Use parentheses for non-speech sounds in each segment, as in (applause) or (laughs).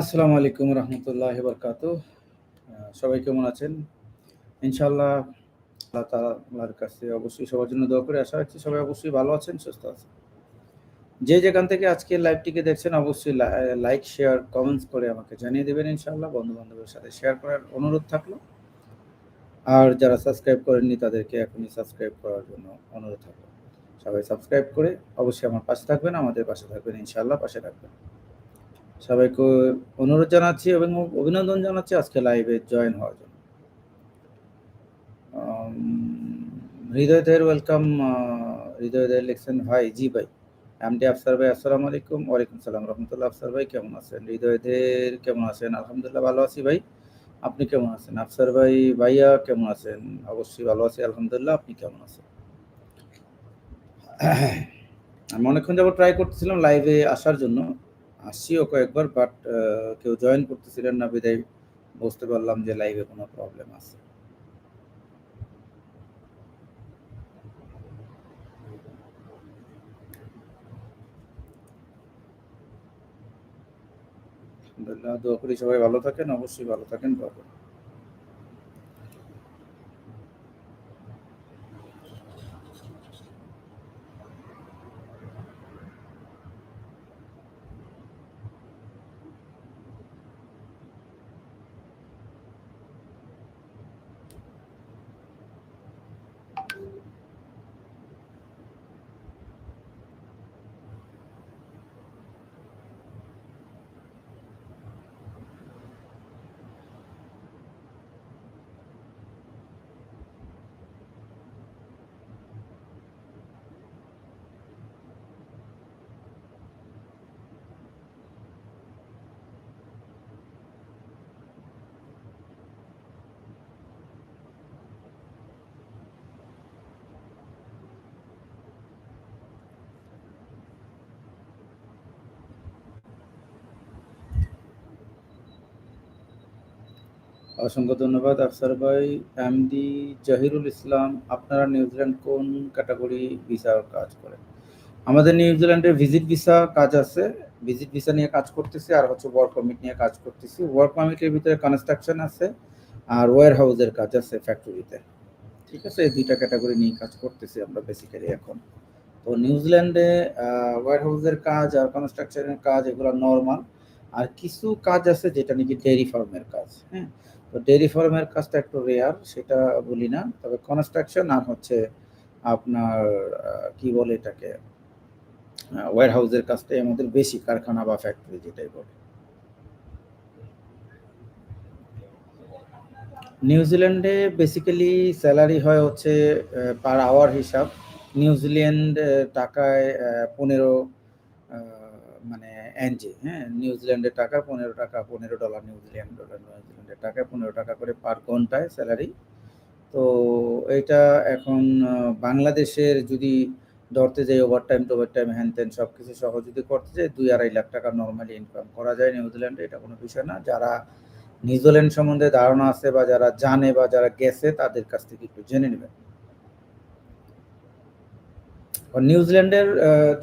আসসালামু আলাইকুম রহমতুল্লাহ বরকাত সবাই কেমন আছেন? ইনশাল্লাহ আল্লাহ তালার কাছে অবশ্যই সবার জন্য দোয়া করে। আশা রাখছি সবাই অবশ্যই ভালো আছেন, সুস্থ আছেন। যে যেখান থেকে আজকে লাইভটিকে দেখছেন, অবশ্যই লাইক শেয়ার কমেন্টস করে আমাকে জানিয়ে দেবেন ইনশাল্লাহ বন্ধু বান্ধবের সাথে শেয়ার করার অনুরোধ থাকল। আর যারা সাবস্ক্রাইব করেননি, তাদেরকে এখনই সাবস্ক্রাইব করার জন্য অনুরোধ থাকল। সবাই সাবস্ক্রাইব করে অবশ্যই আমার পাশে থাকবেন, আমাদের পাশে থাকবেন ইনশাল্লাহ পাশে থাকবেন। সবাইকে অনুরোধ জানাচ্ছি এবং অভিনন্দন জানাচ্ছি আজকে লাইভে জয়েন হওয়ার জন্য। হৃদয় হৃদয়দের ওয়েলকাম হৃদয়দের লিখছেন ভাই জি ভাই। এমডি আফসার ভাই, আসসালামু আলাইকুম। ওয়ালাইকুম সালাম রহমতুল্লাহ আফসার ভাই, কেমন আছেন? হৃদয় হৃদয়দের কেমন আছেন? আলহামদুলিল্লাহ ভালো আছি ভাই। আপনি কেমন আছেন? আফসার ভাই, ভাইয়া কেমন আছেন? অবশ্যই ভালো আছি, আলহামদুলিল্লাহ। আপনি কেমন আছেন? (clears throat) আমি অনেকক্ষণ যাব ট্রাই করতেছিলাম লাইভে আসার জন্য। আসছিও কয়েকবার বাট কেউ জয়েন করতেছিলেন না, বিদায় বুঝতে পারলাম যে লাইভে কোনো প্রবলেম আছে। আলহামদুলিল্লাহ, দোয়া করি সবাই ভালো থাকেন, অবশ্যই ভালো থাকেন, দোয়া অসংখ্য ধন্যবাদ, আফসার ভাই। এমডি জাহিরুল ইসলাম, আপনারা নিউজিল্যান্ড কোন ক্যাটাগরি ভিসার কাজ করেন? আমাদের নিউজিল্যান্ডে ভিজিট ভিসা কাজ আছে, ভিজিট ভিসা নিয়ে কাজ করতেছি, আর হচ্ছে ওয়ার্ক পারমিট নিয়ে কাজ করতেছি। ওয়ার্ক পারমিটের ভিতরে কনস্ট্রাকশন আছে, আর ওয়ার হাউসের কাজ আছে ফ্যাক্টরিতে ঠিক আছে, এই দুইটা ক্যাটাগরি নিয়ে কাজ করতেছি আমরা বেসিক্যালি এখন। তো নিউজিল্যান্ডে ওয়ার হাউসের কাজ আর কনস্ট্রাকশনের কাজ, এগুলো নর্মাল আর কিছু কাজ আছে যেটা নাকি ডেয়ারি ফার্মের কাজ হ্যাঁ? তো ফার্মের কাজটা একটু রেয়ার সেটা বলি না। তবে কনস্ট্রাকশন আর হচ্ছে আপনার কি বলে এটাকে ওয়ার হাউসের কাজটাই আমাদের বেশি, কারখানা বা ফ্যাক্টরি যেটাই বলে। নিউজিল্যান্ডে বেসিক্যালি স্যালারি হয় হচ্ছে পার আওয়ার হিসাব। নিউজিল্যান্ড টাকায় পনেরো মানে এনজি হ্যাঁ নিউজিল্যান্ডের টাকা পনেরো টাকা, পনেরো ডলার নিউজিল্যান্ড ডলার নিউজিল্যান্ডের টাকায় পনেরো টাকা করে পার ঘন্টায় স্যালারি তো এটা এখন বাংলাদেশের যদি ধরতে যাই ওভার টাইম টোভার টাইম হ্যান ত্যান সব কিছু সহ যদি করতে যাই, দুই আড়াই লাখ টাকা নর্মালি ইনকাম করা যায় নিউজিল্যান্ডে এটা কোনো বিষয় না। যারা নিউজিল্যান্ড সম্বন্ধে ধারণা আছে বা যারা জানে বা যারা গেছে, তাদের কাছ থেকে একটু জেনে নেবেন। নিউজিল্যান্ডের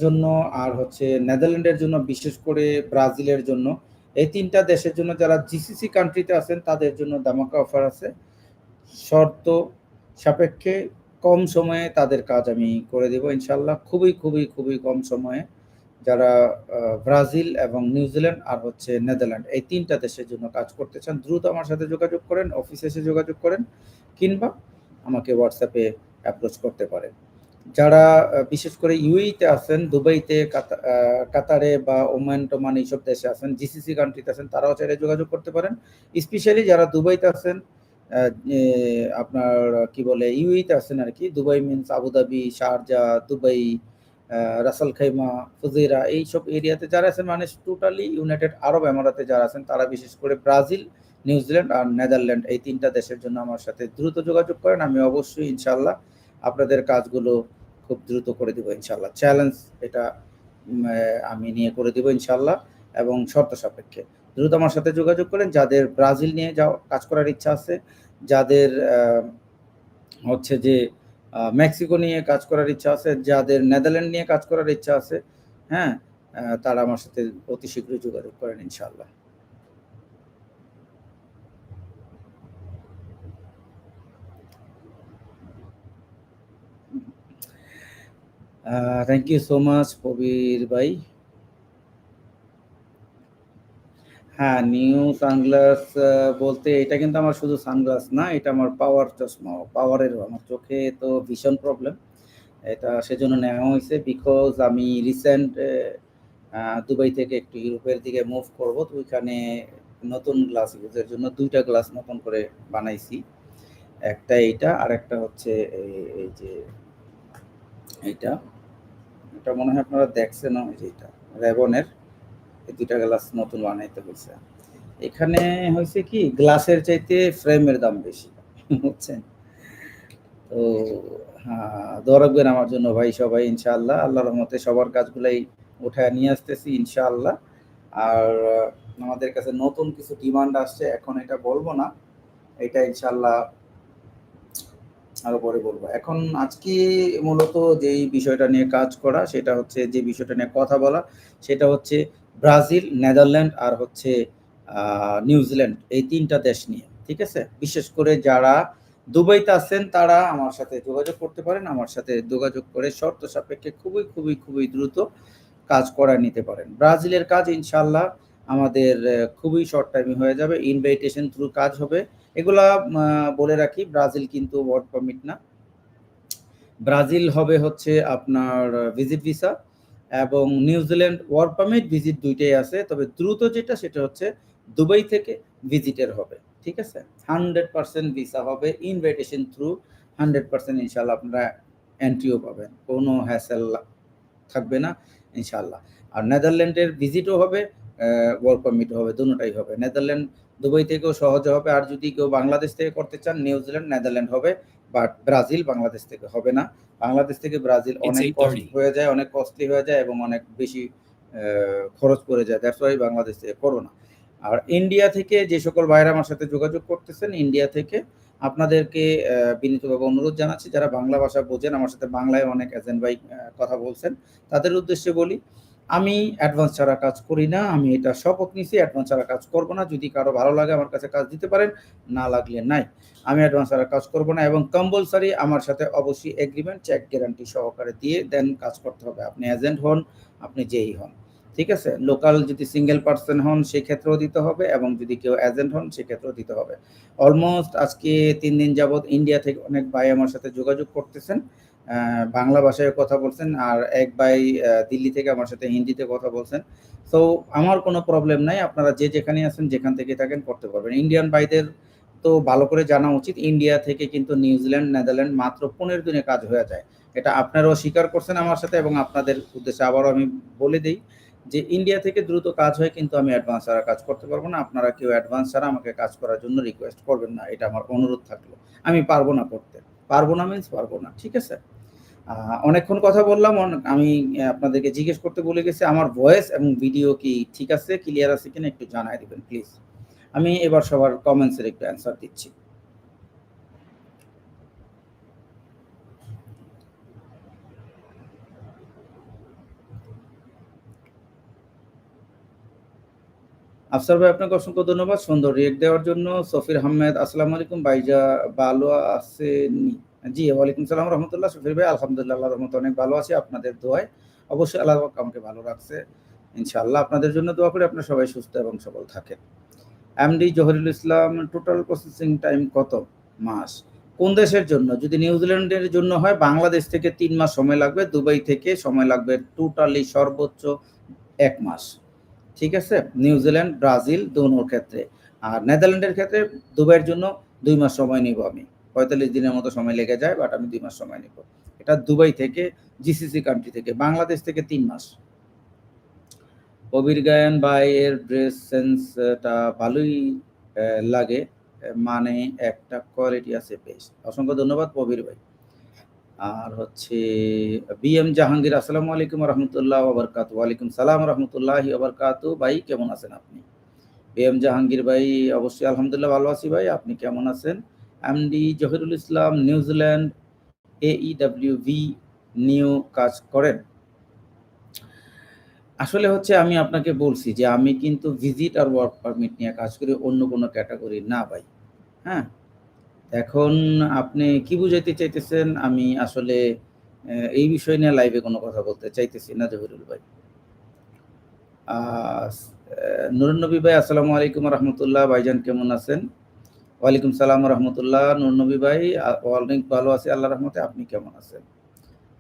জন্য আর হচ্ছে নেদারল্যান্ডের জন্য, বিশেষ করে ব্রাজিলের জন্য। এই তিনটা দেশের জন্য যারা জিসিসি কান্ট্রিতে আছেন, তাদের জন্য দামাকা অফার আছে। শর্ত সাপেক্ষে কম সময়ে তাদের কাজ আমি করে দেব ইনশাল্লাহ খুবই খুবই খুবই কম সময়ে যারা ব্রাজিল এবং নিউজিল্যান্ড আর হচ্ছে নেদারল্যান্ড এই তিনটা দেশের জন্য কাজ করতে চান, দ্রুত আমার সাথে যোগাযোগ করেন, অফিসে এসে যোগাযোগ করেন কিংবা আমাকে হোয়াটসঅ্যাপে অ্যাপ্রোচ করতে পারেন। যারা বিশেষ করে ইউইতে আছেন, দুবাইতে কাতারে বা ওমান টোমান এইসব দেশে আছেন, জিসিসি কান্ট্রিতে আছেন, তারাও চাইলে যোগাযোগ করতে পারেন। স্পেশালি যারা দুবাইতে আছেন আপনার, কি বলে ইউইতে আছেন আর কি, Dubai means Abu Dhabi Sharjah, Dubai Ras al Khaimah Fujairah এইসব এরিয়াতে যারা আছেন মানে টোটালি ইউনাইটেড আরব এমারাতে যারা আছেন, তারা বিশেষ করে ব্রাজিল, নিউজিল্যান্ড আর নেদারল্যান্ড এই তিনটা দেশের জন্য আমার সাথে দ্রুত যোগাযোগ করেন। আমি অবশ্যই ইনশাল্লাহ আপনাদের কাজগুলো খুব দ্রুত করে দেবো ইনশাল্লাহ চ্যালেঞ্জ এটা আমি নিয়ে করে দেবো ইনশাল্লাহ এবং শর্ত সাপেক্ষে। দ্রুত আমার সাথে যোগাযোগ করেন, যাদের ব্রাজিল নিয়ে যাওয়া কাজ করার ইচ্ছা আছে, যাদের হচ্ছে যে মেক্সিকো নিয়ে কাজ করার ইচ্ছা আছে, যাদের নেদারল্যান্ড নিয়ে কাজ করার ইচ্ছা আছে হ্যাঁ তারা আমার সাথে অতি শীঘ্রই যোগাযোগ করেন ইনশাল্লাহ thank you so much Kabir ভাই। হ্যাঁ নিউ সানগ্লাস বলতে এটা কিন্তু আমার শুধু সানগ্লাস না, এটা আমার পাওয়ার চশমা পাওয়ারের আমার চোখে তো ভীষণ প্রবলেম এটা সেজন্য নেওয়া হয়েছে বিকজ আমি রিসেন্ট দুবাই থেকে একটু ইউরোপের দিকে মুভ করব, তো ওইখানে নতুন গ্লাস ইউজের জন্য দুইটা গ্লাস নতুন করে বানাইছি। একটা এইটা আর একটা হচ্ছে এই যে, এইটা। এটা মনে হয় আপনারা দেখছেন ওই যে এটা, রেবনের। এই দুইটা গ্লাস নতুন বানাইতে হয়েছে এখানে হয়েছে কি গ্লাসের চাইতে ফ্রেমের দাম বেশি, বুঝছেন? তো হ্যাঁ দোয়া রাখবেন আমার জন্য ভাই সবাই, ইনশাআল্লাহ। আল্লাহ রহমতে সবার কাজগুলাই উঠায় নিয়ে আসতেছি, ইনশাআল্লাহ। আর, আমাদের কাছে নতুন কিছু ডিমান্ড আসছে, এখন এটা বলব না। এটা ইনশাআল্লাহ আরও পরে বলব। এখন আজকে মূলত যেই বিষয়টা নিয়ে কাজ করা, সেটা হচ্ছে যে বিষয়টা নিয়ে কথা বলা, সেটা হচ্ছে ব্রাজিল, নেদারল্যান্ড আর হচ্ছে নিউজিল্যান্ড, এই তিনটা দেশ নিয়ে, ঠিক আছে? বিশেষ করে যারা দুবাইতে আছেন, তারা আমার সাথে যোগাযোগ করতে পারেন, আমার সাথে যোগাযোগ করে শর্ত সাপেক্ষে খুবই খুবই খুবই দ্রুত কাজ করা নিতে পারেন। ব্রাজিলের কাজ ইনশাল্লাহ আমাদের খুবই শর্ট টাইমে হয়ে যাবে ইনভাইটেশন থ্রু কাজ হবে। এগুলা বলে রাখি, ব্রাজিল কিন্তু ওয়ার্ক পারমিট না। ব্রাজিল হবে হচ্ছে আপনার ভিজিট ভিসা এবং New Zealand work permit visit দুইটাই আছে। তবে দ্রুত যেটা, সেটা হচ্ছে দুবাই থেকে ভিজিটের হবে, ঠিক আছে? হান্ড্রেড পার্সেন্ট ভিসা হবে ইনভাইটেশন থ্রু হান্ড্রেড পার্সেন্ট ইনশাল্লাহ আপনারা এন্ট্রিও পাবেন। কোনো হ্যাসেল থাকবে না ইনশাল্লাহ আর নেদারল্যান্ডের ভিজিটও হবে ওয়ার্ক পারমিটও হবে, দুটোটাই হবে। নেদারল্যান্ড দুবাই থেকেও সহজে হবে। আর যদি কেউ বাংলাদেশ থেকে করতে চান নিউজিল্যান্ড নেদারল্যান্ড হবে বাট ব্রাজিল বাংলাদেশ থেকে হবে না। বাংলাদেশ থেকে ব্রাজিল অনেক কস্ট হয়ে যায় অনেক কস্টলি হয়ে যায় এবং অনেক বেশি খরচ পড়ে যায়। দ্যাটস ওয়াই বাংলাদেশ থেকে করো না। আর ইন্ডিয়া থেকে যে সকল ভাইরা আমার সাথে যোগাযোগ করতেছেন ইন্ডিয়া থেকে আপনাদেরকে বিনীতভাবে অনুরোধ জানাচ্ছি যারা বাংলা ভাষা বোঝেন আমার সাথে বাংলায় অনেক এজেন্ট ভাই কথা বলছেন তাদের উদ্দেশ্যে বলি আমি অ্যাডভান্স ছাড়া কাজ করি না, আমি এটা শপথ নিছি অ্যাডভান্স ছাড়া কাজ করব না, যদি কারও ভালো লাগে আমার কাছে কাজ দিতে পারেন, না লাগলে নাই। আমি অ্যাডভান্স ছাড়া কাজ করব না এবং কম্পালসারি আমার সাথে অবশ্যই এগ্রিমেন্ট চেক গ্যারান্টি সহকারে দিয়ে দেন, কাজ করতে হবে। আপনি এজেন্ট হন, আপনি যেই হন। ঠিক আছে? লোকাল যদি সিঙ্গেল পার্সন হন, সেক্ষেত্রেও দিতে হবে এবং যদি কেউ এজেন্ট হন, সেক্ষেত্রেও দিতে হবে। অলমোস্ট আজকে তিন দিন যাবৎ ইন্ডিয়া থেকে অনেক ভাই আমার সাথে যোগাযোগ করতেছেন। বাংলা ভাষায় কথা বলছেন আর এক ভাই দিল্লি থেকে আমার সাথে হিন্দিতে কথা বলছেন। তো আমার কোনো প্রবলেম নাই, আপনারা যে যেখানে আছেন, যেখান থেকে থাকেন, করতে পারবেন। ইন্ডিয়ান ভাইদের তো ভালো করে জানা উচিত ইন্ডিয়া থেকে কিন্তু নিউজিল্যান্ড নেদারল্যান্ড মাত্র পনেরো দিনে কাজ হয়ে যায়। এটা আপনারাও স্বীকার করছেন আমার সাথে এবং আপনাদের উদ্দেশ্যে আবারও আমি বলে দিই যে ইন্ডিয়া থেকে দ্রুত কাজ হয়, কিন্তু আমি অ্যাডভান্স ছাড়া কাজ করতে পারব না। আপনারা কেউ অ্যাডভান্স ছাড়া আমাকে কাজ করার জন্য রিকোয়েস্ট করবেন না, এটা আমার অনুরোধ থাকল। আমি পারব না করতে। পারব না মিনস পারব না, ঠিক আছে? অনেকক্ষণ কথা বললাম আমি আপনাদেরকে জিজ্ঞেস করতে বলে গেছি, আমার ভয়েস এবং ভিডিও কি ঠিক আছে ক্লিয়ার আছে কিনা একটু জানাই দেবেন প্লিজ আমি এবার সবার কমেন্টসের একটু অ্যান্সার দিচ্ছি। আফসার ভাই, আপনাকে অসংখ্য ধন্যবাদ। সুন্দর রিয়েক্ট দেওয়ার জন্য। সফির আহমেদ, আসসালামু আলাইকুম। ভাইজা ভালো আছেন জি, ওয়ালাইকুম সালাম, রহমতুল্লাহ। সফির ভাই, আলহামদুলিল্লাহ আল্লাহ রহমত অনেক ভালো আছি আপনাদের দোয়ায়। অবশ্যই আল্লাহ আমাকে ভালো রাখছে। ইনশাআল্লাহ আপনাদের জন্য দোয়া করে, আপনার সবাই সুস্থ এবং সবল থাকেন। MD Jahurul Islam total processing time কত? মাস। কোন দেশের জন্য? যদি নিউজিল্যান্ডের জন্য হয়, বাংলাদেশ থেকে তিন মাস সময় লাগবে, দুবাই থেকে সময় লাগবে টোটালি সর্বোচ্চ এক মাস। ঠিক আছে? নিউজিল্যান্ড ব্রাজিল দোনোর ক্ষেত্রে। আর নেদারল্যান্ডের ক্ষেত্রে দুবাইয়ের জন্য দুই মাস সময় নিব আমি। পঁয়তাল্লিশ দিনের মতো সময় লেগে যায় বাট আমি দুই মাস সময় নিব। এটা দুবাই থেকে জিসিসি কান্ট্রি থেকে, বাংলাদেশ থেকে তিন মাস। কবির গায়ন ভাই এর ড্রেস সেন্সটা ভালোই লাগে। মানে একটা কোয়ালিটি আছে বেশ। অসংখ্য ধন্যবাদ কবির ভাই। আর হচ্ছে বি এম জাহাঙ্গীর, আসসালামু আলাইকুম রহমতুল্লাহ ওবরকাত ওয়ালাইকুম সালাম রহমতুল্লাহ ওবরকাত ভাই, কেমন আছেন আপনি? বি এম জাহাঙ্গীর ভাই, অবশ্যই আলহামদুলিল্লাহ ভালো আছি ভাই। আপনি কেমন আছেন? MD Jahirul Islam, New Zealand AEW V new কাজ করেন। আসলে হচ্ছে আমি আপনাকে বলছি যে আমি কিন্তু ভিজিট আর ওয়ার্ক পারমিট নিয়ে কাজ করি অন্য কোনো ক্যাটাগরি না ভাই। হ্যাঁ? এখন আপনি কি বুঝাইতে চাইতেছেন? আমি আসলে এই বিষয় নিয়ে লাইভে কোনো কথা বলতে চাইতেছি না, জহিরুল ভাই। নুরনবী ভাই, আসসালামু আলাইকুম রহমতুল্লাহ। ভাইজান কেমন আছেন? ওয়ালাইকুম সালাম রহমতুল্লাহ। নুরনবী ভাই অনেক ভালো আছে আল্লাহ রহমতে। আপনি কেমন আছেন?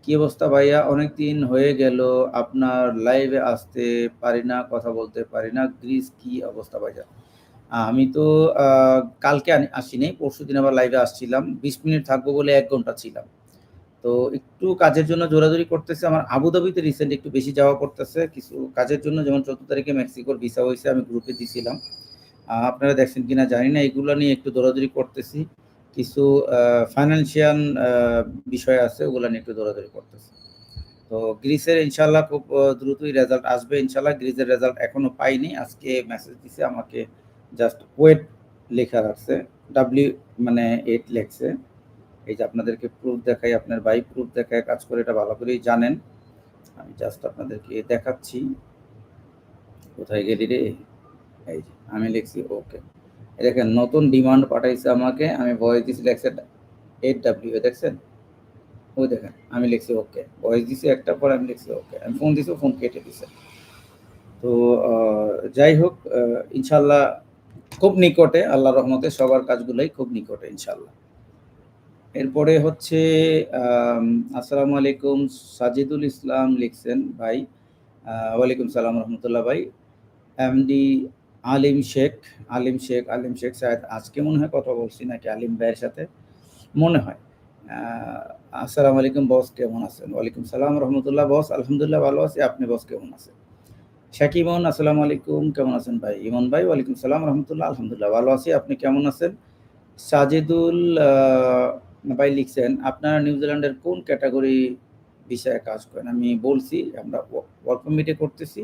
কি অবস্থা ভাইয়া? অনেক দিন হয়ে গেল, আপনার লাইভে আসতে পারি না, কথা বলতে পারি না। গ্রিস কি অবস্থা ভাইয়া? আমি তো কালকে আসিনি পরশু দিন আবার লাইভে আসছিলাম, বিশ মিনিট থাকব বলে এক ঘণ্টা ছিলাম। তো একটু কাজের জন্য জোরাজোরি করতেছে, আমার আবুধাবিতে রিসেন্ট একটু বেশি যাওয়া করতেছে, কিছু কাজের জন্য যেমন চোদ্দ তারিখে মেক্সিকোর ভিসা হয়েছে, আমি গ্রুপে দিছিলাম। আপনারা দেখছেন কিনা জানি না, এগুলো নিয়ে একটু দৌড়াদৌড়ি করতেছি। কিছু ফাইন্যান্সিয়াল বিষয় আছে, ওগুলো নিয়ে একটু দৌড়াদৌড়ি করতেছি। তো গ্রিসের ইনশাল্লাহ খুব দ্রুতই রেজাল্ট আসবে ইনশাল্লাহ গ্রিসের রেজাল্ট এখনও পাইনি। আজকে মেসেজ দিছে আমাকে জাস্ট ওয়েট লেখা রাখছে ডাব্লিউ মানে এইট লেখছে। এই যে আপনাদেরকে প্রুফ দেখাই, আপনার ভাই প্রুফ দেখায়, কাজ করে এটা ভালো করেই জানেন। আমি জাস্ট আপনাদেরকে দেখাচ্ছি। কোথায় গেলি রে? এই যে, আমি লিখছি ওকে দেখেন, নতুন ডিমান্ড পাঠাইছে আমাকে, আমি ভয়েস দিছি লেখছে এইট ডাব্লিউ দেখছেন? ওই দেখেন, আমি লিখছি ওকে ভয়েস দিছি একটা পর, আমি লিখছি ওকে আমি ফোন দিছি ফোন কেটে দিছে। তো যাই হোক ইনশাল্লাহ খুব নিকটে আল্লাহ রহমতে সবার কাজগুলোই খুব নিকটে ইনশাল্লাহ এরপরে হচ্ছে আসসালামু আলাইকুম, সাজিদুল ইসলাম লিখছেন, ভাই। ওয়ালাইকুম সালাম রহমতুল্লাহ ভাই। এমডি আলিম শেখ আলিম শেখ আলিম শেখ সাহেব, আজকে মনে হয় কথা বলছি নাকি আলিম ভাইয়ের সাথে? মনে হয়। আসসালামু আলাইকুম বস, কেমন আছেন? ওয়ালাইকুম সালাম রহমতুল্লাহ বস, আলহামদুলিল্লাহ ভালো আছি। আপনি বস, কেমন আছেন? শাকিমন আসসালামু আলাইকুম। কেমন আছেন ভাই? ইমন ভাই, ওয়ালাইকুম সালাম, রহমতুল্লাহ, আলহামদুলিল্লাহ, ভালো আছি। আপনি কেমন আছেন? সাজিদুল ভাই লিখছেন, আপনারা নিউজিল্যান্ডের কোন ক্যাটাগরি বিষয়ে কাজ করেন? আমি বলছি, আমরা ওয়ার্ক পারমিটে করতেছি,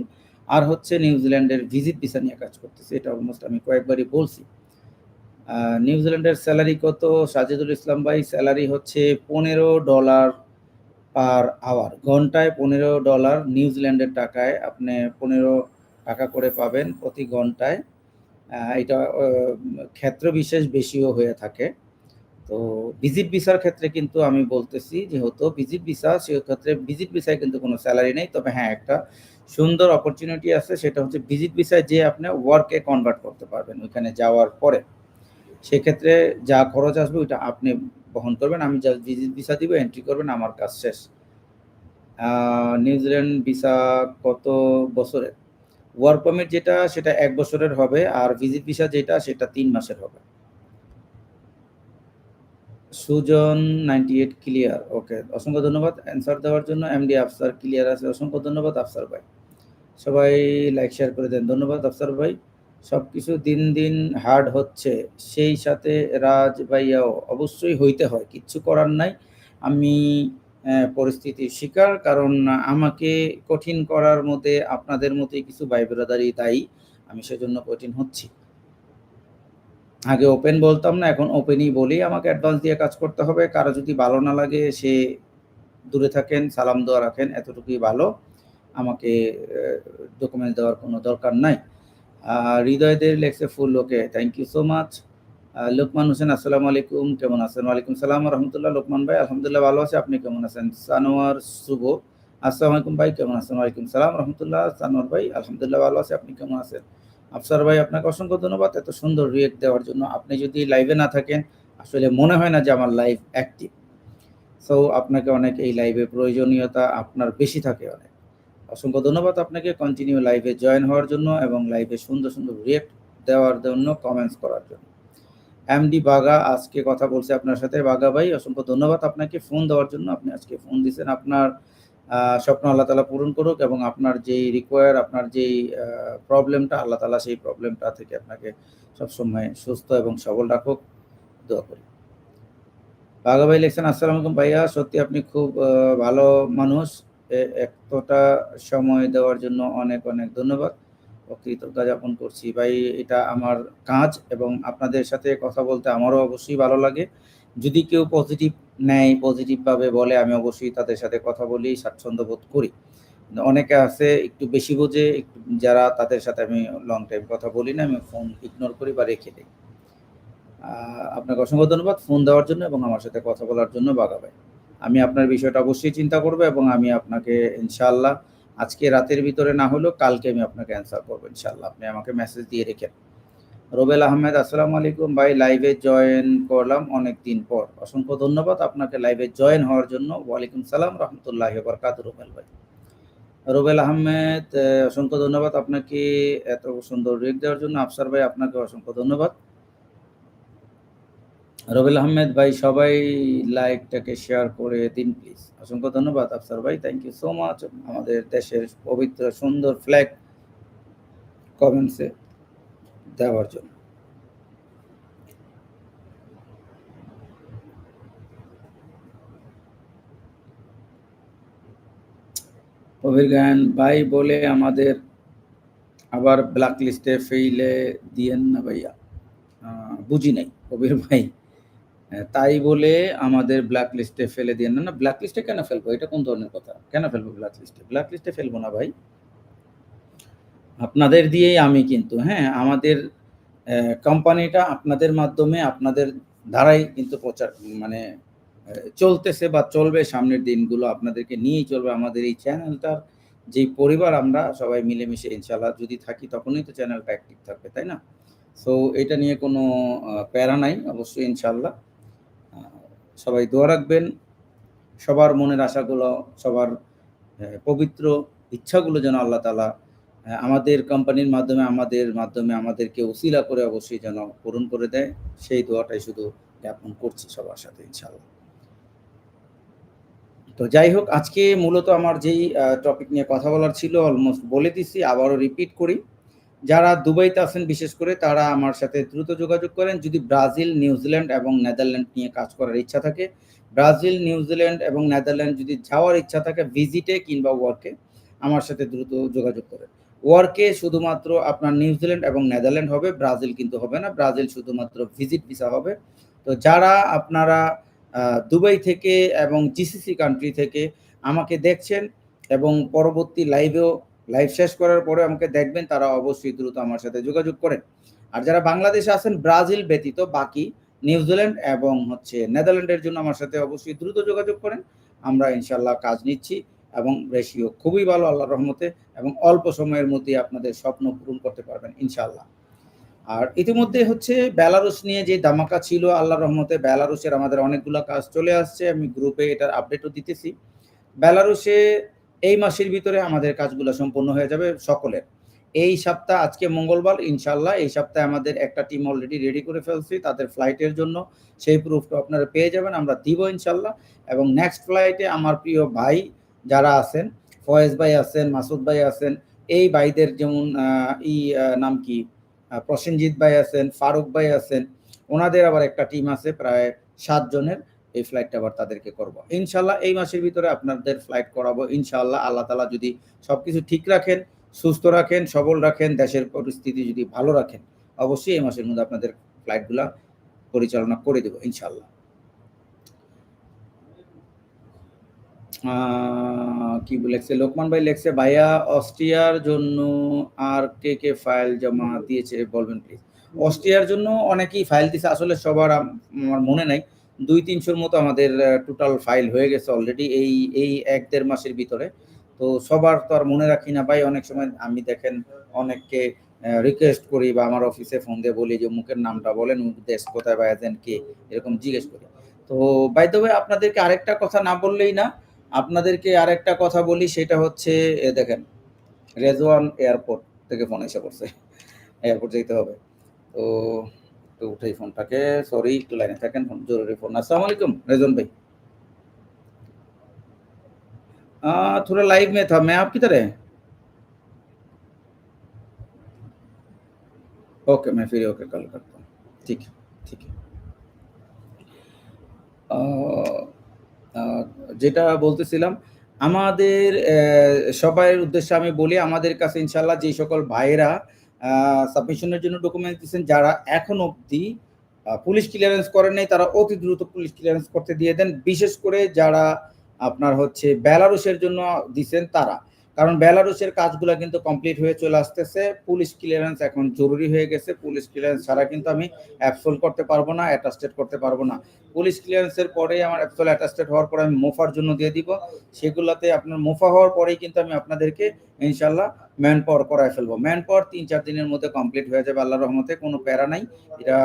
আর হচ্ছে নিউজিল্যান্ডের ভিজিট ভিসা নিয়ে কাজ করতেছি। এটা অলমোস্ট আমি কয়েকবারই বলছি। নিউজিল্যান্ডের স্যালারি কত? সাজিদুল ইসলাম ভাই, স্যালারি হচ্ছে পনেরো ডলার পার আওয়ার ঘন্টায় পনেরো ডলার নিউজিল্যান্ডের টাকায় আপনি পনেরো টাকা করে পাবেন প্রতি ঘন্টায়। এটা ক্ষেত্র বিশেষ বেশিও হয়ে থাকে। তো ভিজিট ভিসার ক্ষেত্রে কিন্তু আমি বলতেছি যেহেতু ভিজিট ভিসা সেক্ষেত্রে ভিজিট ভিসায় কিন্তু কোনো স্যালারি নেই। তবে হ্যাঁ একটা সুন্দর অপরচুনিটি আছে, সেটা হচ্ছে ভিজিট ভিসায় যে আপনি ওয়ার্কে কনভার্ট করতে পারবেন ওইখানে যাওয়ার পরে। সেক্ষেত্রে যা খরচ আসবে ওইটা আপনি বহন করবেন, আমি যা ভিসা দিব এন্ট্রি করবেন, আমার কাজ শেষ। নিউজিল্যান্ড ভিসা কত বছরের? ওয়ার্ক পারমিট যেটা, সেটা এক বছরের হবে, আর ভিজিট ভিসা যেটা, সেটা তিন মাসের হবে। Sujon ninety eight clear okay অসংখ্য ধন্যবাদ অ্যান্সার দেওয়ার জন্য। এমডি আফসার ক্লিয়ার আছে, অসংখ্য ধন্যবাদ আফসার ভাই। সবাই লাইক শেয়ার করে দেন, ধন্যবাদ আফসার ভাই। সব কিছু দিন দিন হার্ড হচ্ছে, সেই সাথে রাজ ভাইয়াও অবশ্যই হইতে হয়, কিচ্ছু করার নাই। আমি পরিস্থিতির শিকার কারণ আমাকে কঠিন করার মধ্যে আপনাদের মতোই কিছু ভাই ব্রাদারি দায়ী, আমি সেজন্য কঠিন হচ্ছি। আগে ওপেন বলতাম না, এখন ওপেনই বলি, আমাকে অ্যাডভান্স দিয়ে কাজ করতে হবে, কারও যদি ভালো না লাগে, সে দূরে থাকেন, সালাম দেওয়া রাখেন, এতটুকুই ভালো। আমাকে ডকুমেন্ট দেওয়ার কোনো দরকার নাই। হৃদয়দের লেখছে full okay thank you so much Lokman Hossain, আসসালামু আলাইকুম, কেমন আছেন? ওয়ালাইকুম সালাম রহমতুল্লাহ লোকমান ভাই, আলহামদুলিল্লাহ ভালো আছে। আপনি কেমন আছেন? সানোয়ার শুভ। আসসালামু আলাইকুম ভাই, কেমন আছেন? ওয়ালাইকুম সালাম রহমতুল্লাহ সানোয়ার ভাই, আলহামদুলিল্লাহ ভালো আছে। আপনি কেমন আছেন? আফসার ভাই, আপনাকে অসংখ্য ধন্যবাদ এত সুন্দর রিয়েক্ট দেওয়ার জন্য। আপনি যদি লাইভে না থাকেন, আসলে মনে হয় না যে আমার লাইভ অ্যাক্টিভ সো আপনাকে অনেক এই লাইভে প্রয়োজনীয়তা আপনার বেশি থাকে অনেক। অসংখ্য ধন্যবাদ আপনাকে। কন্টিনিউ লাইভে জয়েন হওয়ার জন্য এবং লাইভে সুন্দর সুন্দর রিয়েক্ট দেওয়ার জন্য কমেন্টস করার জন্য। এমডি বাগা আজকে কথা বলছে আপনার সাথে। বাগা ভাই, অসংখ্য ধন্যবাদ আপনাকে। ফোন দেওয়ার জন্য আপনি আজকে ফোন দিয়েছেন আপনার স্বপ্ন আল্লাহ তালা পূরণ করুক এবং আপনার যেই রিকোয়ার আপনার যেই প্রবলেমটা আল্লাহ তালা সেই প্রবলেমটা থেকে আপনাকে সবসময় সুস্থ এবং সবল রাখুক। দোয়া করি। বাঘা ভাই লিখছেন, আসসালাম ভাইয়া। সত্যি আপনি খুব ভালো মানুষ। এতটা সময় দেওয়ার জন্য অনেক অনেক ধন্যবাদ। ও কৃতজ্ঞতা যাপন করছি। ভাই, এটা আমার কাজ এবং আপনাদের সাথে কথা বলতে আমারও অবশ্যই ভালো লাগে। যদি কেউ পজিটিভ নেয় পজিটিভভাবে বলে, আমি অবশ্যই তাদের সাথে কথা বলি, স্বাচ্ছন্দ্য বোধ করি। অনেকে আছে, একটু বেশি বোঝে যারা তাদের সাথে আমি লং টাইম কথা বলি না, আমি ফোন ইগনোর করি বা রেখে দিই। আপনাকে অসংখ্য ধন্যবাদ ফোন দেওয়ার জন্য এবং আমার সাথে কথা বলার জন্য বাগা ভাই। আমি আপনার বিষয়টা অবশ্যই চিন্তা করব এবং আমি আপনাকে ইনশাল্লাহ আজকে রাতের ভিতরে না হলেও কালকে আমি আপনাকে অ্যান্সার করব ইনশাল্লাহ আপনি আমাকে মেসেজ দিয়ে রেখেন। রোবেল আহমেদ, আসসালামু আলাইকুম। ভাই লাইভে জয়েন করলাম অনেক দিন পর। অসংখ্য ধন্যবাদ আপনাকে লাইভে জয়েন হওয়ার জন্য। ওয়ালাইকুম সালাম, রহমতুল্লাহ বরকাত রোবেল ভাই। রোবেল আহমেদ অসংখ্য ধন্যবাদ আপনাকে এত সুন্দর রেক দেওয়ার জন্য। আফসার ভাই আপনাকে অসংখ্য ধন্যবাদ। রবিল আহমেদ ভাই, সবাই লাইকটাকে শেয়ার করে দিন প্লিজ অসংখ্য ধন্যবাদ আফসার ভাই থ্যাংক ইউ সো মাচ আমাদের দেশের পবিত্র, সুন্দর ফ্ল্যাগ কমেন্টসে দেওয়ার জন্য। কবির গান ভাই বলে আমাদের আবার ব্ল্যাক লিস্টে ফেইলে দিয়েন না ভাইয়া। বুঝি নাই কবির ভাই। তাই বলে আমাদের ব্ল্যাক লিস্টে ফেলে দিয়ে না না ব্ল্যাক লিস্টে কেন ফেলব? এটা কোন ধরনের কথা? কেন ফেলব ব্ল্যাক লিস্টে ব্ল্যাক লিস্টে ফেলব না ভাই। আপনাদের দিয়েই আমি কিন্তু হ্যাঁ আমাদের কোম্পানিটা আপনাদের মাধ্যমে আপনাদের দ্বারাই কিন্তু প্রচার মানে চলতেছে বা চলবে সামনের দিনগুলো আপনাদেরকে নিয়েই চলবে। আমাদের এই চ্যানেলটার যেই পরিবার আমরা সবাই মিলেমিশে ইনশাল্লাহ যদি থাকি তখনই তো চ্যানেলটা অ্যাক্টিভ থাকবে, তাই না? সো এটা নিয়ে কোনো প্যারা নাই, অবশ্যই ইনশাল্লাহ সবাই দোয়া রাখবেন। সবার মনের আশাগুলো, সবার পবিত্র ইচ্ছাগুলো যেন আল্লাহ তালা আমাদের কোম্পানির মাধ্যমে, আমাদের মাধ্যমে, আমাদেরকে উসিলা করে অবশ্যই যেন পূরণ করে দেয়। সেই দোয়াটাই শুধু জ্ঞাপন করছি সবার সাথে ইনশাল্লাহ তো যাই হোক, আজকে মূলত আমার যেই টপিক নিয়ে কথা বলার ছিল অলমোস্ট বলে দিছি, আবারও রিপিট করি। যারা দুবাইতে আছেন, বিশেষ করে তারা আমার সাথে দ্রুত যোগাযোগ করেন। যদি ব্রাজিল নিউজিল্যান্ড এবং নেদারল্যান্ড নিয়ে কাজ করার ইচ্ছা থাকে, ব্রাজিল নিউজিল্যান্ড এবং নেদারল্যান্ড যদি যাওয়ার ইচ্ছা থাকে, ভিজিটে কিংবা ওয়ার্কে, আমার সাথে দ্রুত যোগাযোগ করেন। ওয়ার্কে শুধুমাত্র আপনার নিউজিল্যান্ড এবং নেদারল্যান্ড হবে, ব্রাজিল কিন্তু হবে না। ব্রাজিল শুধুমাত্র ভিজিট ভিসা হবে। তো যারা আপনারা দুবাই থেকে এবং জিসিসি কান্ট্রি থেকে আমাকে দেখছেন এবং পরবর্তী লাইভেও লাইভ শেষ করার পরে আমাকে দেখবেন তারা অবশ্যই দ্রুত আমার সাথে যোগাযোগ করেন। আর যারা বাংলাদেশে আছেন, ব্রাজিল ব্যতীত বাকি নিউজিল্যান্ড এবং হচ্ছে নেদারল্যান্ডের জন্য আমার সাথে অবশ্যই দ্রুত যোগাযোগ করেন। আমরা ইনশাল্লাহ কাজ নিচ্ছি এবং রেশিও খুবই ভালো আল্লাহর রহমতে এবং অল্প সময়ের মধ্যে আপনাদের স্বপ্ন পূরণ করতে পারবেন ইনশাল্লাহ আর ইতিমধ্যে হচ্ছে বেলারুস নিয়ে যে দামাকা ছিল আল্লাহ রহমতে বেলারুসের আমাদের অনেকগুলো কাজ চলে আসছে। আমি গ্রুপে এটার আপডেটও দিতেছি। বেলারুসে এই মাসের ভিতরে আমাদের কাজগুলো সম্পূর্ণ হয়ে যাবে সকলের। এই সপ্তাহ, আজকে মঙ্গলবার ইনশাল্লাহ এই সপ্তাহে আমাদের একটা টিম অলরেডি রেডি করে ফেলছি তাদের ফ্লাইটের জন্য। সেই প্রুফটা আপনারা পেয়ে যাবেন, আমরা দিব ইনশাল্লাহ এবং নেক্সট ফ্লাইটে আমার প্রিয় ভাই যারা আছেন, ফয়েজ ভাই আছেন, মাসুদ ভাই আছেন, এই ভাইদের যেমন ই নাম কি? প্রসেনজিৎ ভাই আছেন, ফারুক ভাই আছেন, ওনাদের আবার একটা টিম আছে প্রায় সাত জনের এই ফ্লাইটটা আবার তাদেরকে করব। ইনশাল্লাহ এই মাসের ভিতরে আপনাদের ফ্লাইট করাবো। ইনশাল্লাহ আল্লাহ তালা যদি সবকিছু ঠিক রাখেন, সুস্থ রাখেন, সবল রাখেন, দেশের পরিস্থিতি যদি ভালো রাখেন, অবশ্যই এই মাসের মধ্যে আপনাদের ফ্লাইটগুলা পরিচালনা করে দেবো ইনশাল্লাহ। কি লেখছে? লোকমান ভাই লেখছে, ভাইয়া, অস্ট্রিয়ার জন্য আর কে কে ফাইল জমা দিয়েছে? বলবেন প্লিজ অস্ট্রিয়ার জন্য অনেকেই ফাইল দিছে। আসলে সবার আমার মনে নাই। দুই তিনশোর মতো আমাদের টোটাল ফাইল হয়ে গেছে অলরেডি এই এই এক দেড় মাসের ভিতরে। তো সবার তো আর মনে রাখি না, ভাই, অনেক সময় আমি দেখেন অনেককে রিকোয়েস্ট করি বা আমার অফিসে ফোন দিয়ে বলি যে মুখের নামটা বলেন দেশ কোথায় বা এজেন্ট কে? এরকম জিজ্ঞেস করি। তো বাই দ্য আপনাদেরকে আরেকটা কথা না বললেই না, আপনাদেরকে আরেকটা কথা বলি, সেটা হচ্ছে দেখেন, রেজওয়ান এয়ারপোর্ট থেকে ফোন এসে পড়ছে। (laughs) এয়ারপোর্ট যেতে হবে। তো তো উঠাই ফোনটাকে সরি একটু লাইনে থাকেন ফোন জরুরি ফোন আসসালামু আলাইকুম रेजन भाई आ, थोड़ा लाइव में था मैं आप किधर है ओके मैं फिर ओके कॉल करता हूँ ठीक है ठीक है যেটা বলতেছিলাম আমাদের সবাই উদ্দেশ্যে আমি বলি আমাদের কাছে ইনশাল্লাহ যে সকল ভাইয়েরা সাবমিশনের জন্য ডকুমেন্ট দিয়েছেন। যারা এখন অবধি পুলিশ ক্লিয়ারেন্স করেন নাই, তারা অতি দ্রুত পুলিশ ক্লিয়ারেন্স করতে দিয়ে দেন। বিশেষ করে যারা আপনার হচ্ছে বেলারুসের জন্য দিছেন তারা। কারণ বেলারুশের কাজগুলো কিন্তু কমপ্লিট হয়ে চলে আসতেছে। পুলিশ ক্লিয়ারেন্স এখন জরুরি হয়ে গেছে। পুলিশ ক্লিয়ারেন্স ছাড়া কিন্তু আমি অ্যাপসোল করতে পারব না অ্যাটাস্টেড করতে পারব না। পুলিশ ক্লিয়ারেন্সের পরে আমার অ্যাপসোল অ্যাটাস্টেড হওয়ার পরে আমি মোফার জন্য দিয়ে দিব। সেগুলোতে আপনার মোফা হওয়ার পরেই কিন্তু আমি আপনাদেরকে ইনশাল্লাহ ম্যান পাওয়ার করায় ফেলব। ম্যান পাওয়ার তিন চার দিনের মধ্যে কমপ্লিট হয়ে যাবে আল্লাহ রহমতে, কোনো প্যারা নাই। এটা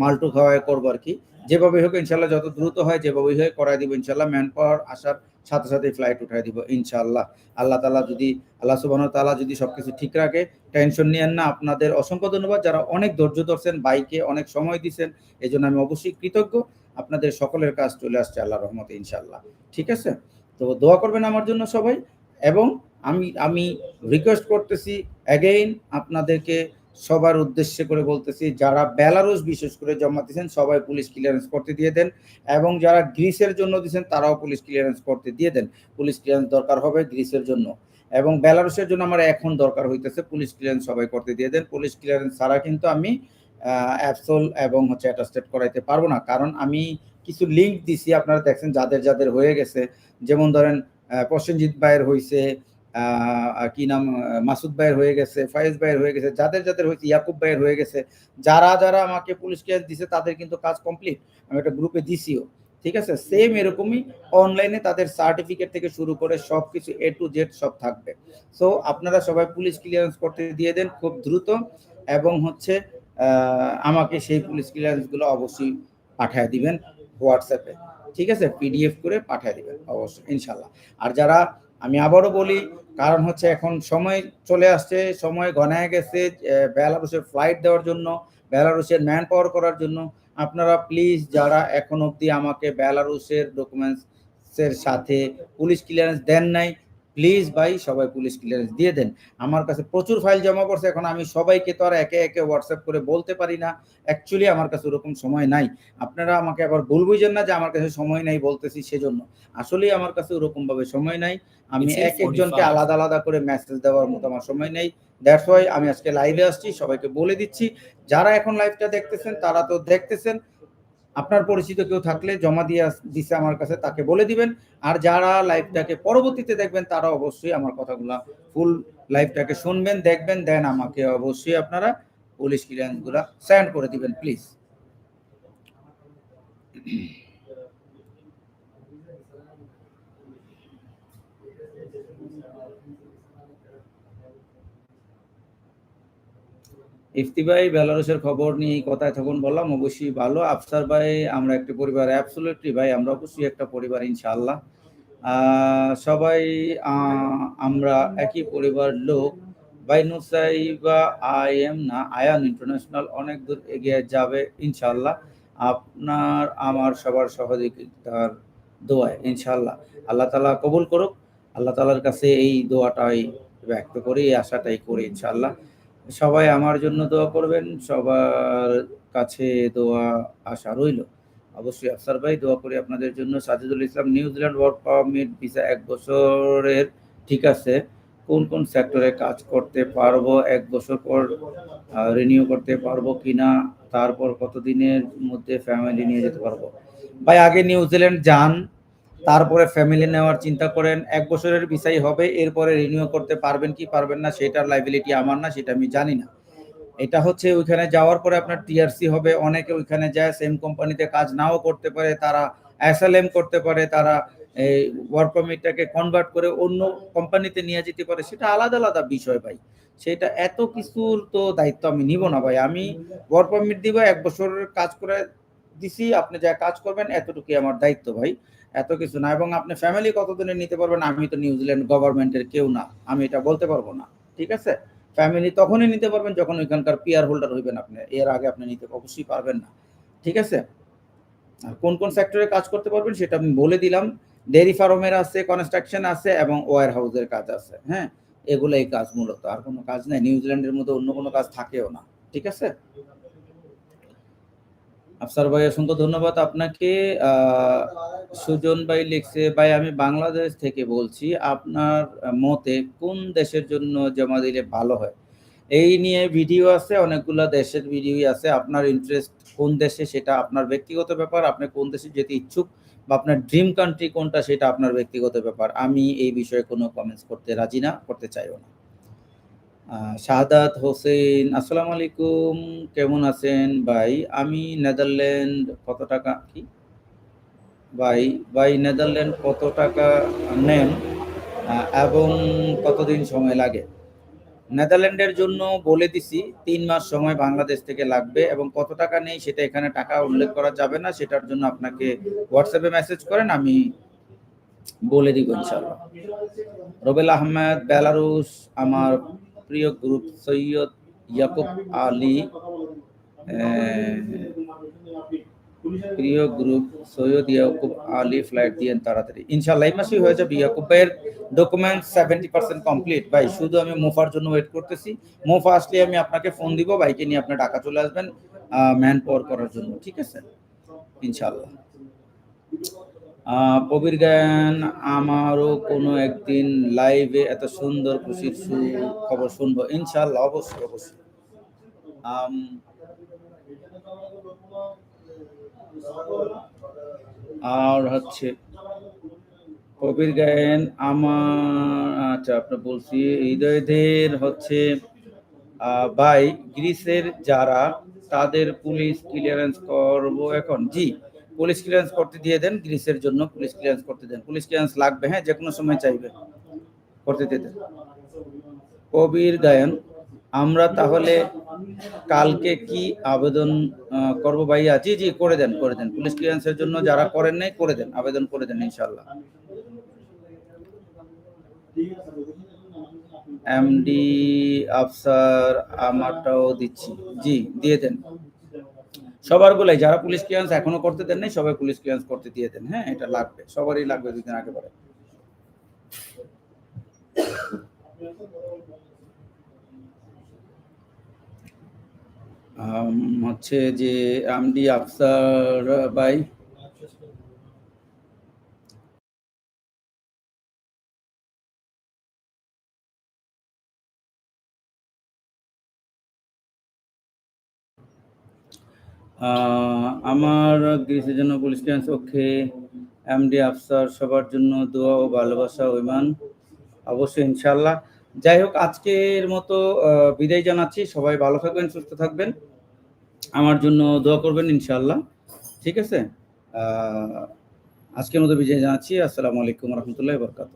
মাল্টু খাওয়ায় করব আর কি। যেভাবে হোক ইনশাল্লাহ যত দ্রুত হয় যেভাবেই হোক করাই দিব ইনশাল্লাহ ম্যান পাওয়ার আসার সাথে সাথে ফ্লাইট উঠাই দিব ইনশাল্লাহ আল্লাহ তালা যদি, আল্লাহ সুবাহ তালা যদি সবকিছু ঠিক রাখে টেনশন নিয়েন না। আপনাদের অসংখ্য ধন্যবাদ। যারা অনেক ধৈর্য ধরছেন, বাইকে অনেক সময় দিচ্ছেন এই জন্য আমি অবশ্যই কৃতজ্ঞ। আপনাদের সকলের কাজ চলে আসছে আল্লাহ রহমতে ইনশাল্লাহ ঠিক আছে? তো দোয়া করবেন আমার জন্য সবাই। এবং আমি আমি রিকোয়েস্ট করতেছি অ্যাগেইন আপনাদেরকে সবার উদ্দেশ্যে করে বলতেছি, যারা বেলারুস বিশেষ করে জমা দিয়েছেন, সবাই পুলিশ ক্লিয়ারেন্স করতে দিয়ে দেন এবং যারা গ্রিসের জন্য দিয়েছেন, তারাও পুলিশ ক্লিয়ারেন্স করতে দিয়ে দেন। পুলিশ ক্লিয়ারেন্স দরকার হবে গ্রিসের জন্য এবং বেলারুসের জন্য আমার এখন দরকার হইতেছে পুলিশ ক্লিয়ারেন্স সবাই করতে দিয়ে দেন। পুলিশ ক্লিয়ারেন্স ছাড়া কিন্তু আমি অ্যাপসোল এবং হচ্ছে অ্যাটাস্টেড করাইতে পারব না। কারণ আমি কিছু লিঙ্ক দিছি, আপনারা দেখছেন, যাদের যাদের হয়ে গেছে। যেমন ধরেন প্রসেনজিৎ ভাইয়ের হয়েছে কি নাম মাসুদ ভাইয়ের হয়ে গেছে, ফায়েজ ভাইয়ের হয়ে গেছে, যাদের যাদের হয়েছে, ইয়াকুব ভাইয়ের হয়ে গেছে, যারা যারা আমাকে পুলিশ কেস দিছে, তাদের কিন্তু কাজ কমপ্লিট আমি একটা গ্রুপে দিছিও, ঠিক আছে? সেম এরকমই অনলাইনে তাদের সার্টিফিকেট থেকে শুরু করে সব কিছু এ টু জেড সব থাকবে। সো আপনারা সবাই পুলিশ ক্লিয়ারেন্স করতে দিয়ে দেন খুব দ্রুত এবং হচ্ছে আমাকে সেই পুলিশ ক্লিয়ারেন্সগুলো অবশ্যই পাঠিয়ে দিবেন হোয়াটসঅ্যাপে ঠিক আছে? পিডিএফ করে পাঠিয়ে দিবেন, অবশ্যই ইনশাল্লাহ আর যারা, আমি আবারও বলি কারণ হচ্ছে এখন সময় চলে আসছে, সময় ঘনায় গেছে বেলারুসের ফ্লাইট দেওয়ার জন্য বেলারুসের ম্যান পাওয়ার করার জন্য। আপনারা প্লিজ যারা এখন অবধি আমাকে বেলারুসের ডকুমেন্টসের সাথে পুলিশ ক্লিয়ারেন্স দেন নাই প্লিজ ভাই সবাই পুলিশ ক্লিয়ারেন্স দিয়ে দেন। আমার কাছে প্রচুর ফাইল জমা করছে এখন আমি সবাইকে তো আর একে একে হোয়াটসঅ্যাপ করে বলতে পারি না। অ্যাকচুয়ালি আমার কাছে ওরকম সময় নাই। আপনারা আমাকে আবার ভুল বুঝেন না যে আমার কাছে সময় নাই বলতেছি সেজন্য। আসলেই আমার কাছে ওরকমভাবে সময় নাই। আমি এক একজনকে আলাদা আলাদা করে মেসেজ দেওয়ার মতো আমার সময় নেই। দ্যাটস ওয়াই আমি আজকে লাইভে আসছি সবাইকে বলে দিচ্ছি। যারা এখন লাইভটা দেখতেছেন তারা তো দেখতেছেন। আপনার পরিচিত কেউ থাকলে জমা দিয়ে দিছে আমার কাছে, তাকে বলে দিবেন। আর যারা লাইভটাকে পরবর্তীতে দেখবেন, তারা অবশ্যই আমার কথাগুলো ফুল লাইভটাকে শুনবেন, দেখবেন, দেন আমাকে অবশ্যই আপনারা পুলিশ ক্লিয়ারেন্সগুলো স্যান্ড করে দিবেন প্লিজ ইফতি ভাই বেলারুসের খবর নিয়ে কথায় তখন বললাম, অবশ্যই ভালো। আফসার ভাই, আমরা একটি পরিবার অ্যাবসোলিউটলি ভাই, আমরা অবশ্যই একটা পরিবার, ইনশাআল্লাহ। সবাই আমরা একই পরিবার লোক। ভাই নুসাইবা আই এম না, আয়ান ইন্টারন্যাশনাল, অনেক দূর এগিয়ে যাবে, ইনশাআল্লাহ। আপনার, আমার সবার সহযোগিতার দোয়ায়, ইনশাআল্লাহ। আল্লাহ তালা কবুল করুক। আল্লাহ তালার কাছে এই দোয়াটাই ব্যক্ত করি, এই আশাটাই করি, ইনশাআল্লাহ। সবাই আমার জন্য দোয়া করবেন, সবার কাছে দোয়া আশা রইল। অবশ্যই আফসার ভাই, দোয়া করি আপনাদের জন্য। Sajidul Islam, New Zealand work permit visa এক বছরের, ঠিক আছে, কোন কোন সেক্টরে কাজ করতে পারব, এক বছর পর রিনিউ করতে পারব কিনা, তারপর কতদিনের মধ্যে ফ্যামিলি নিয়ে যেতে পারব। ভাই, আগে নিউজিল্যান্ড যান তারপরে ফ্যামিলি নেওয়ার চিন্তা করেন, এক বছরের ভিসাই হবে, এরপরে রিনিউ করতে পারবেন কি পারবেন না, সেটার লাইবিলিটি আমার না, সেটা আমি জানি না। এটা হচ্ছে ওইখানে যাওয়ার পরে আপনার টিআরসি হবে, অনেকে ওইখানে যায় সেম কোম্পানিতে কাজ নাও করতে পারে, তারা এসএলএম করতে পারে, তারা এই ওয়ার্ক পারমিটটাকে কনভার্ট করে অন্য কোম্পানিতে নিয়ে যেতে পারে, সেটা আলাদা আলাদা বিষয় ভাই। সেটা এত কিছুর তো দায়িত্ব আমি নিব না ভাই, আমি ওয়ার্ক পারমিট দিব, এক বছরের কাজ করে দিছি, আপনি যা কাজ করবেন, এতটুকুই আমার দায়িত্ব ভাই। এত কিছু না। এবং আপনি ফ্যামিলি কতদিনে নিতে পারবেন? আমি তো নিউজিল্যান্ড গভর্নমেন্টের কেউ না। আমি এটা বলতে পারব না। ঠিক আছে? ফ্যামিলি তখনই নিতে পারবেন যখন ওইখানকার পিয়ার হোল্ডার হইবেন আপনি। এর আগে আপনি নিতে অবশ্যই পারবেন না। ঠিক আছে? আর কোন কোন সেক্টরে কাজ করতে পারবেন সেটা আমি বলে দিলাম। ডেয়ারি ফার্মের আছে কনস্ট্রাকশন আছে এবং ওয়ার হাউসের কাজ আছে। হ্যাঁ? এগুলো এই কাজ মূলত। আর কোনো কাজ নেই। নিউজিল্যান্ডের মধ্যে অন্য কোনো কাজ থাকেও না। ঠিক আছে? আফসার ভাই, অসংখ্য ধন্যবাদ আপনাকে। সুজন ভাই লিখছে, ভাই, আমি বাংলাদেশ থেকে বলছি, আপনার মতে কোন দেশের জন্য জমা দিলে ভালো হয়? এই নিয়ে ভিডিও আছে, অনেকগুলো দেশের ভিডিও আছে। আপনার ইন্টারেস্ট কোন দেশে সেটা আপনার ব্যক্তিগত ব্যাপার, আপনি কোন দেশে যেতে ইচ্ছুক বা আপনার ড্রিম কান্ট্রি কোনটা সেটা আপনার ব্যক্তিগত ব্যাপার। আমি এই বিষয়ে কোনো কমেন্টস করতে রাজি না, করতে চাইও না। শাহাদাত হোসেন, আসসালামু আলাইকুম, কেমন আছেন? ভাই, আমি নেদারল্যান্ড কত টাকা, কি? ভাই ভাই, নেদারল্যান্ড কত টাকা নেন এবং কতদিন সময় লাগে? নেদারল্যান্ডের জন্য বলে দিছি, তিন মাস সময় বাংলাদেশ থেকে লাগবে, এবং কত টাকা নেই সেটা এখানে টাকা উল্লেখ করা যাবে না, সেটার জন্য আপনাকে হোয়াটসঅ্যাপে মেসেজ করেন, আমি বলে দিব ইনশাল্লাহ রবেল আহমেদ বেলারুস আমার প্রিয় গ্রুপ সৈয়দ ইয়াকুব আলী প্রিয় গ্রুপ সৈয়দ ইয়াকুব আলী ফ্লাইট দিয়েন তাড়াতাড়ি। ইনশাল্লাহ এই মাসেই হয়ে যাবে ইয়াকুব ভাইয়ের ডকুমেন্ট সেভেন্টি পার্সেন্ট কমপ্লিট ভাই, শুধু আমি মোফার জন্য ওয়েট করতেছি। মোফা আসলে আমি আপনাকে ফোন দিব বাইকে নিয়ে আপনি ঢাকা চলে আসবেন ম্যান পাওয়ার করার জন্য, ঠিক আছে? ইনশাল্লাহ কবির গায়ন, আমারও কোনো একদিন লাইভে এত সুন্দর খুশির সু- খবর শুনব। ইনশাল্লাহ অবশ্যই অবশ্যই। আর হচ্ছে কবির গায়েন, আমার আচ্ছা আপনার বলছি, হৃদয়দের হচ্ছে ভাই, গ্রিসের যারা, তাদের পুলিশ ক্লিয়ারেন্স করব এখন। জি। পুলিশ ক্লিয়ারেন্স করতে দিয়ে দেন, গ্রিসের জন্য পুলিশ ক্লিয়ারেন্স করতে দেন। পুলিশ ক্লিয়ারেন্স লাগবে হ্যাঁ যে কোনো সময় চাইবে করতে দেন। কবির গায়ন, আমরা তাহলে কালকে কি আবেদন করব ভাইয়া? জি জি, করে দেন করে দেন। পুলিশ ক্লিয়ারেন্সের জন্য যারা করেন নাই, করে দেন, আবেদন করে দেন ইনশাল্লাহ এমডি আফসার আমারটাও দিচ্ছি। জি, দিয়ে দেন। সবার গুলাই যারা পুলিশ ক্লিয়ারেন্স এখনও করতে দেন নাই, সবাই পুলিশ ক্লিয়ারেন্স করতে দিয়ে দেন। হ্যাঁ এটা লাগবে, সবারই লাগবে দুদিন আগে পরে। হচ্ছে যে, আমডি আফসার ভাই? আমার গ্রিসের জন্য police clearance okay MD Afsar সবার জন্য দোয়া ও ভালোবাসা ওইমান অবশ্যই ইনশাল্লাহ যাই হোক, আজকের মতো বিদায় জানাচ্ছি। সবাই ভালো থাকবেন, সুস্থ থাকবেন। আমার জন্য দোয়া করবেন ইনশাল্লাহ ঠিক আছে? আজকের মতো বিজয় জানাচ্ছি। আসসালামু আলাইকুম রহমতুল্লাহ বরকাত